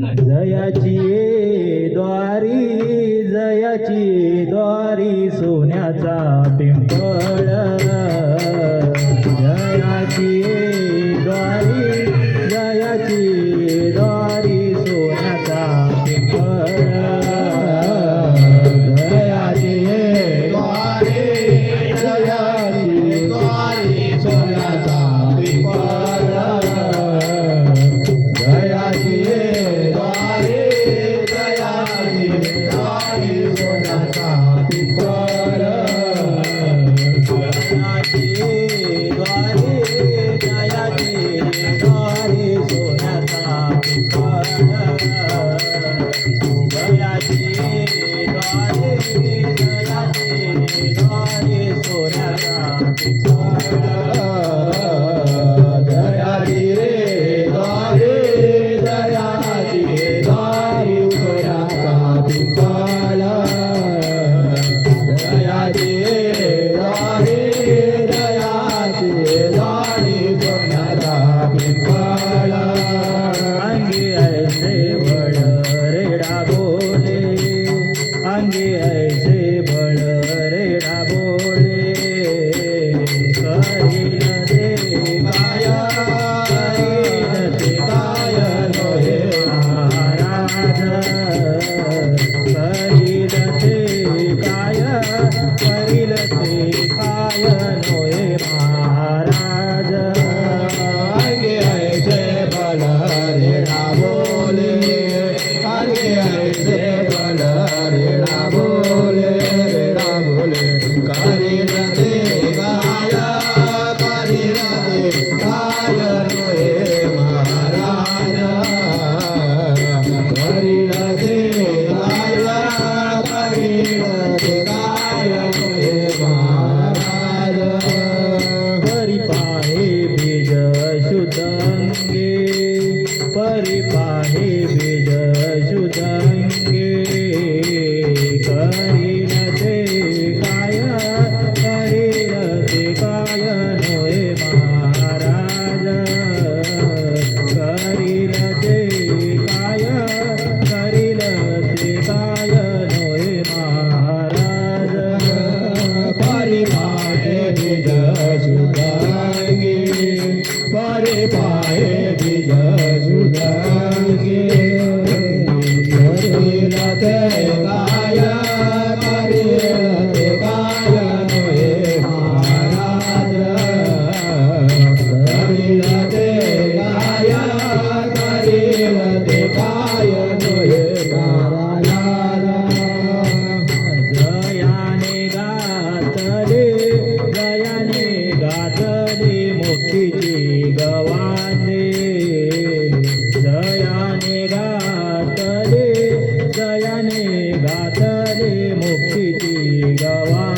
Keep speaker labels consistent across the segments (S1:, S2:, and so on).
S1: जयाची द्वारी जयाची द्वारी सोन्याचा पिंपळ. जयाची महाराज गातले मुक्ती गवा.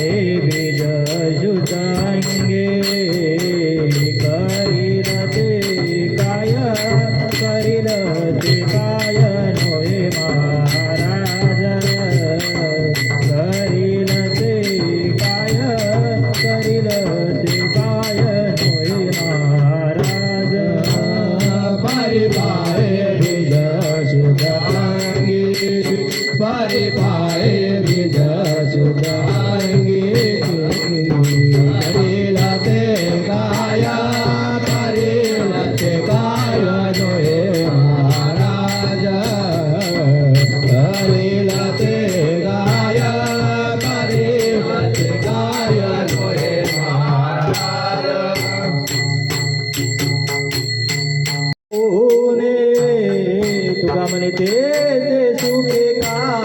S1: विजय जुटाएंगे